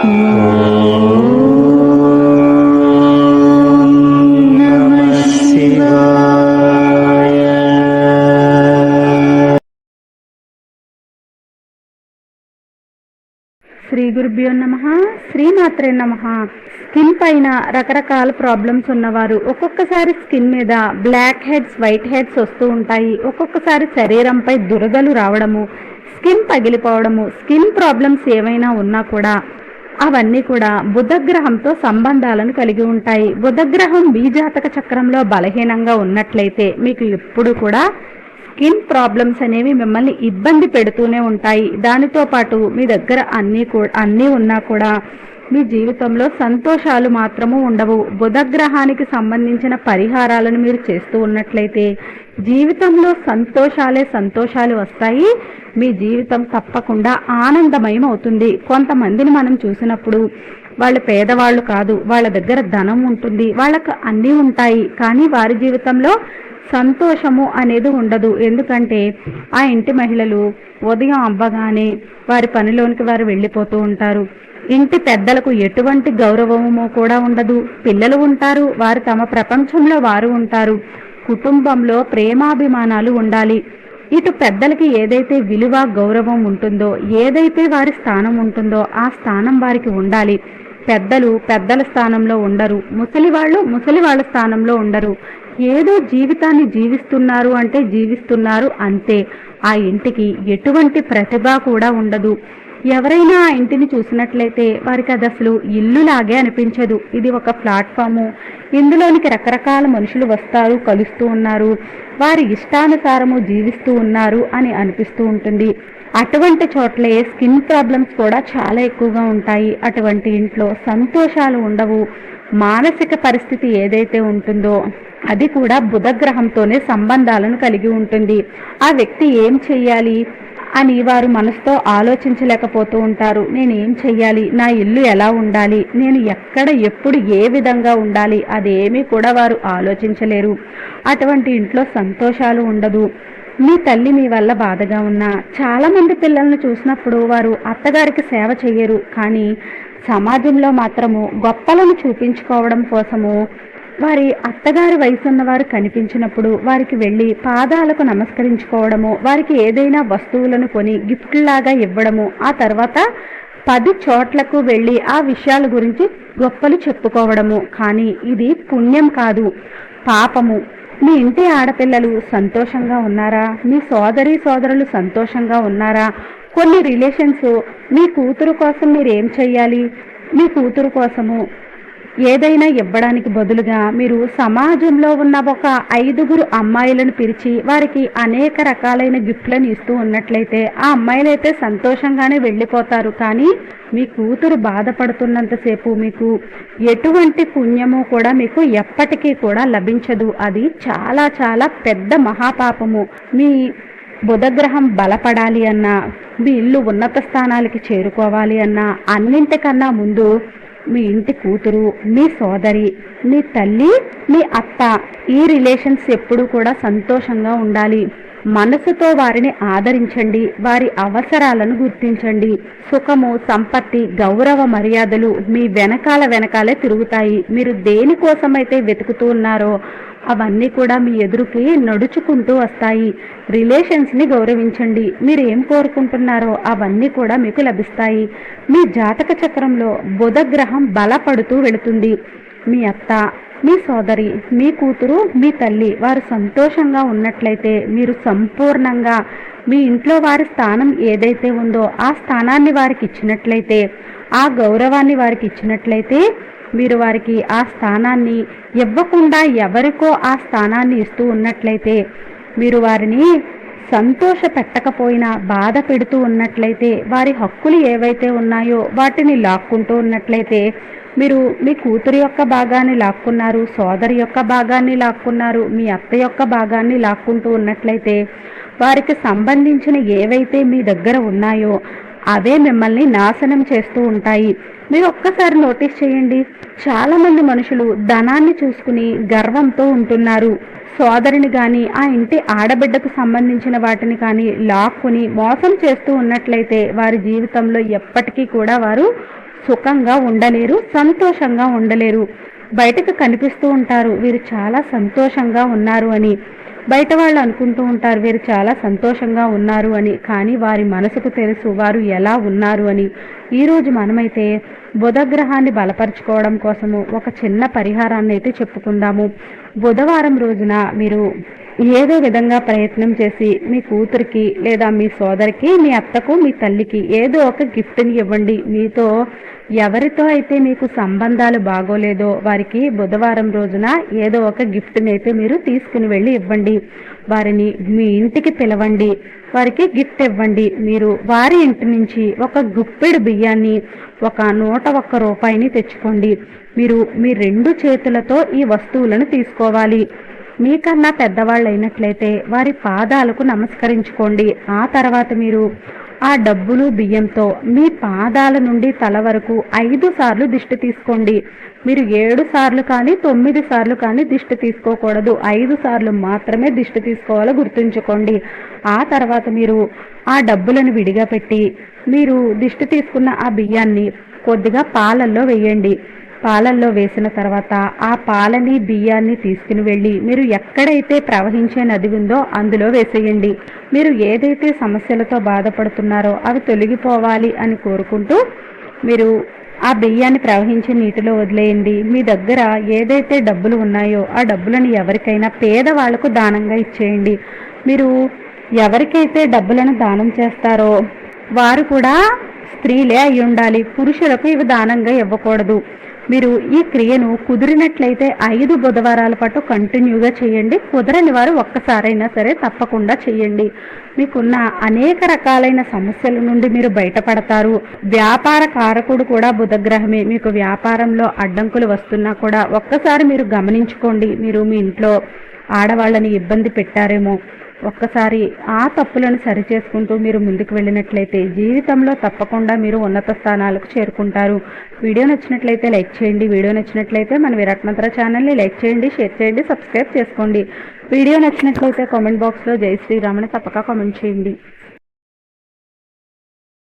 శ్రీ గురుభ్యో నమ శ్రీమాత్రే నమ. స్కిన్ పైన రకరకాల ప్రాబ్లమ్స్ ఉన్నవారు ఒక్కొక్కసారి స్కిన్ మీద బ్లాక్ హెడ్స్ వైట్ హెడ్స్ వస్తూ ఉంటాయి. ఒక్కొక్కసారి శరీరంపై దురదలు రావడము స్కిన్ పగిలిపోవడము స్కిన్ ప్రాబ్లమ్స్ ఏవైనా ఉన్నా కూడా అవన్నీ కూడా బుధగ్రహంతో సంబంధాలను కలిగి ఉంటాయి. బుధగ్రహం బీజాతక చక్రంలో బలహీనంగా ఉన్నట్లయితే మీకు ఎప్పుడు కూడా స్కిన్ ప్రాబ్లమ్స్ అనేవి మిమ్మల్ని ఇబ్బంది పెడుతూనే ఉంటాయి. దానితో పాటు మీ దగ్గర అన్నీ అన్నీ ఉన్నా కూడా మీ జీవితంలో సంతోషాలు మాత్రము ఉండవు. బుధగ్రహానికి సంబంధించిన పరిహారాలను మీరు చేస్తూ ఉన్నట్లయితే జీవితంలో సంతోషాలే సంతోషాలు వస్తాయి. మీ జీవితం తప్పకుండా ఆనందమయం అవుతుంది. కొంతమందిని మనం చూసినప్పుడు వాళ్ళు పేదవాళ్ళు కాదు వాళ్ళ దగ్గర ధనం ఉంటుంది వాళ్ళకు అన్నీ ఉంటాయి. కానీ వారి జీవితంలో సంతోషము అనేది ఉండదు. ఎందుకంటే ఆ ఇంటి మహిళలు ఉదయం అవ్వగానే వారి పనిలోనికి వారు వెళ్ళిపోతూ ఉంటారు. ఇంటి పెద్దలకు ఎటువంటి గౌరవము కూడా ఉండదు. పిల్లలు ఉంటారు వారు తమ ప్రపంచంలో వారు ఉంటారు. కుటుంబంలో ప్రేమాభిమానాలు ఉండాలి. ఇటు పెద్దలకి ఏదైతే విలువ గౌరవం ఉంటుందో ఏదైతే వారి స్థానం ఉంటుందో ఆ స్థానం వారికి ఉండాలి. పెద్దలు పెద్దల స్థానంలో ఉండరు. ముసలి వాళ్ళు ముసలి వాళ్ళ స్థానంలో ఉండరు. ఏదో జీవితాన్ని జీవిస్తున్నారు అంటే జీవిస్తున్నారు అంతే. ఆ ఇంటికి ఎటువంటి ప్రతిభ కూడా ఉండదు. ఎవరైనా ఆ ఇంటిని చూసినట్లయితే వారికి అది అసలు ఇల్లులాగే అనిపించదు. ఇది ఒక ప్లాట్ఫాము. ఇందులోనికి రకరకాల మనుషులు వస్తారు కలుస్తూ ఉన్నారు. వారి ఇష్టానుసారము జీవిస్తూ ఉన్నారు అని అనిపిస్తూ ఉంటుంది. అటువంటి చోట్లే స్కిన్ ప్రాబ్లమ్స్ కూడా చాలా ఎక్కువగా ఉంటాయి. అటువంటి ఇంట్లో సంతోషాలు ఉండవు. మానసిక పరిస్థితి ఏదైతే ఉంటుందో అది కూడా బుధగ్రహంతోనే సంబంధాలను కలిగి ఉంటుంది. ఆ వ్యక్తి ఏం చెయ్యాలి? అని వారు మనసుతో ఆలోచించలేకపోతూ ఉంటారు. నేను ఏం చెయ్యాలి? నా ఇల్లు ఎలా ఉండాలి? నేను ఎక్కడ ఎప్పుడు ఏ విధంగా ఉండాలి? అదేమీ కూడా వారు ఆలోచించలేరు. అటువంటి ఇంట్లో సంతోషాలు ఉండదు. మీ తల్లి మీ వల్ల బాధగా ఉన్నా చాలామంది పిల్లలను పిల్లల్ని చూసినప్పుడు వారు అత్తగారికి సేవ చేయరు కానీ సమాజంలో మాత్రము గొప్పలను చూపించుకోవడం కోసము వారి అత్తగారి వయసున్నవారు కనిపించినప్పుడు వారికి వెళ్ళి పాదాలకు నమస్కరించుకోవడము వారికి ఏదైనా వస్తువులను కొని గిఫ్ట్లాగా ఇవ్వడము ఆ తర్వాత పది చోట్లకు వెళ్ళి ఆ విషయాల గురించి గొప్పలు చెప్పుకోవడము. కానీ ఇది పుణ్యం కాదు పాపము. మీ ఇంటి ఆడపిల్లలు సంతోషంగా ఉన్నారా? మీ సోదరి సోదరులు సంతోషంగా ఉన్నారా? కొన్ని రిలేషన్స్ మీ కూతురు కోసం మీరు ఏం చెయ్యాలి? మీ కూతురు కోసము ఏదైనా ఇవ్వడానికి బదులుగా మీరు సమాజంలో ఉన్న ఒక ఐదుగురు అమ్మాయిలను పిలిచి వారికి అనేక రకాలైన గిఫ్ట్లను ఇస్తూ ఉన్నట్లయితే ఆ అమ్మాయిలైతే సంతోషంగానే వెళ్ళిపోతారు. కానీ మీ కూతురు బాధపడుతున్నంతసేపు మీకు ఎటువంటి పుణ్యము కూడా మీకు ఎప్పటికీ కూడా లభించదు. అది చాలా చాలా పెద్ద మహాపాపము. మీ బుధగ్రహం బలపడాలి అన్నా మీ ఇల్లు ఉన్నత స్థానాలకి చేరుకోవాలి అన్నా అన్నింటికన్నా ముందు మీ ఇంటి కూతురు మీ సోదరి మీ తల్లి మీ అత్త ఈ రిలేషన్స్ ఎప్పుడూ కూడా సంతోషంగా ఉండాలి. మనసుతో వారిని ఆదరించండి. వారి అవసరాలను గుర్తించండి. సుఖము సంపత్తి గౌరవ మర్యాదలు మీ వెనకాల వెనకాలే తిరుగుతాయి. మీరు దేనికోసమైతే వెతుకుతూ ఉన్నారో అవన్నీ కూడా మీ ఎదురుకి నడుచుకుంటూ వస్తాయి. రిలేషన్స్ని గౌరవించండి. మీరు ఏం కోరుకుంటున్నారో అవన్నీ కూడా మీకు లభిస్తాయి. మీ జాతక చక్రంలో బుధగ్రహం బలపడుతూ వెళుతుంది. మీ అత్త మీ సోదరి మీ కూతురు మీ తల్లి వారు సంతోషంగా ఉన్నట్లయితే మీరు సంపూర్ణంగా మీ ఇంట్లో వారి స్థానం ఏదైతే ఉందో ఆ స్థానాన్ని వారికి ఇచ్చినట్లయితే ఆ గౌరవాన్ని వారికి ఇచ్చినట్లయితే మీరు వారికి ఆ స్థానాన్ని ఇవ్వకుండా ఎవరికో ఆ స్థానాన్ని ఇస్తూ ఉన్నట్లయితే మీరు వారిని సంతోష పెట్టకపోయినా బాధ పెడుతూ ఉన్నట్లయితే వారి హక్కులు ఏవైతే ఉన్నాయో వాటిని లాక్కుంటూ ఉన్నట్లయితే మీరు మీ కూతురు యొక్క భాగాన్ని లాక్కున్నారు సోదరి యొక్క భాగాన్ని లాక్కున్నారు మీ అత్త యొక్క భాగాన్ని లాక్కుంటూ ఉన్నట్లయితే వారికి సంబంధించిన ఏవైతే మీ దగ్గర ఉన్నాయో అవే మిమ్మల్ని నాశనం చేస్తూ ఉంటాయి. మీరు ఒక్కసారి నోటీస్ చేయండి. చాలామంది మనుషులు ధనాన్ని చూసుకుని గర్వంతో ఉంటున్నారు. సోదరిని కానీ ఆ ఇంటి ఆడబిడ్డకు సంబంధించిన వాటిని కానీ లాక్కుని మోసం చేస్తూ ఉన్నట్లయితే వారి జీవితంలో ఎప్పటికీ కూడా వారు సుఖంగా ఉండలేరు సంతోషంగా ఉండలేరు. బయటకు కనిపిస్తూ ఉంటారు. వీరు చాలా సంతోషంగా ఉన్నారు అని. బయట వాళ్ళు అనుకుంటూ ఉంటారు వీరు చాలా సంతోషంగా ఉన్నారు అని. కానీ వారి మనసుకు తెలుసు వారు ఎలా ఉన్నారు అని. ఈరోజు మనమైతే బుధగ్రహాన్ని బలపరుచుకోవడం కోసము ఒక చిన్న పరిహారాన్ని అయితే చెప్పుకుందాము. బుధవారం రోజున మీరు ఏదో విధంగా ప్రయత్నం చేసి మీ కూతురికి లేదా మీ సోదరికి మీ అత్తకు మీ తల్లికి ఏదో ఒక గిఫ్ట్ని ఇవ్వండి. మీతో ఎవరితో అయితే మీకు సంబంధాలు బాగోలేదో వారికి బుధవారం రోజున ఏదో ఒక గిఫ్ట్ని అయితే మీరు తీసుకుని వెళ్ళి ఇవ్వండి. వారిని మీ ఇంటికి పిలవండి. వారికి గిఫ్ట్ ఇవ్వండి. మీరు వారి ఇంటి నుంచి ఒక గుప్పెడు బియ్యాన్ని ఒక నూట ఒక్క రూపాయిని తెచ్చుకోండి. మీరు మీ రెండు చేతులతో ఈ వస్తువులను తీసుకోవాలి. మీకన్నా పెద్దవాళ్ళు అయినట్లయితే వారి పాదాలకు నమస్కరించుకోండి. ఆ తర్వాత మీరు ఆ డబ్బులు బియ్యంతో మీ పాదాల నుండి తల వరకు ఐదు సార్లు దిష్టి తీసుకోండి. మీరు ఏడు సార్లు కానీ తొమ్మిది సార్లు కానీ దిష్టి తీసుకోకూడదు. ఐదు సార్లు మాత్రమే దిష్టి తీసుకోవాలో గుర్తుంచుకోండి. ఆ తర్వాత మీరు ఆ డబ్బులను విడిగా పెట్టి మీరు దిష్టి తీసుకున్న ఆ బియ్యాన్ని కొద్దిగా పాలల్లో వేయండి. పాలల్లో వేసిన తర్వాత ఆ పాలని బియ్యాన్ని తీసుకుని వెళ్ళి మీరు ఎక్కడైతే ప్రవహించే నది ఉందో అందులో వేసేయండి. మీరు ఏదైతే సమస్యలతో బాధపడుతున్నారో అవి తొలగిపోవాలి అని కోరుకుంటూ మీరు ఆ బియ్యాన్ని ప్రవహించే నీటిలో వదిలేయండి. మీ దగ్గర ఏదైతే డబ్బులు ఉన్నాయో ఆ డబ్బులను ఎవరికైనా పేదవాళ్ళకు దానంగా ఇచ్చేయండి. మీరు ఎవరికైతే డబ్బులను దానం చేస్తారో వారు కూడా స్త్రీలే అయి ఉండాలి పురుషులకు ఇవి దానంగా ఇవ్వకూడదు. మీరు ఈ క్రియను కుదిరినట్లయితే ఐదు బుధవారాల పాటు కంటిన్యూగా చేయండి. కుదరని వారు ఒక్కసారైనా సరే తప్పకుండా చేయండి. మీకున్న అనేక రకాలైన సమస్యల నుండి మీరు బయటపడతారు. వ్యాపార కారకుడు కూడా బుధగ్రహమే. మీకు వ్యాపారంలో అడ్డంకులు వస్తున్నా కూడా ఒక్కసారి మీరు గమనించుకోండి. మీరు మీ ఇంట్లో ఆడవాళ్ళని ఇబ్బంది పెట్టారేమో. ఒక్కసారి ఆ తప్పులను సరిచేసుకుంటూ మీరు ముందుకు వెళ్ళినట్లయితే జీవితంలో తప్పకుండా మీరు ఉన్నత స్థానాలకు చేరుకుంటారు. వీడియో నచ్చినట్లయితే లైక్ చేయండి. వీడియో నచ్చినట్లయితే మన విరాట్మంత్ర ఛానల్ని లైక్ చేయండి షేర్ చేయండి సబ్స్క్రైబ్ చేసుకోండి. వీడియో నచ్చినట్లయితే కామెంట్ బాక్స్లో జై శ్రీరామని తప్పక కామెంట్ చేయండి.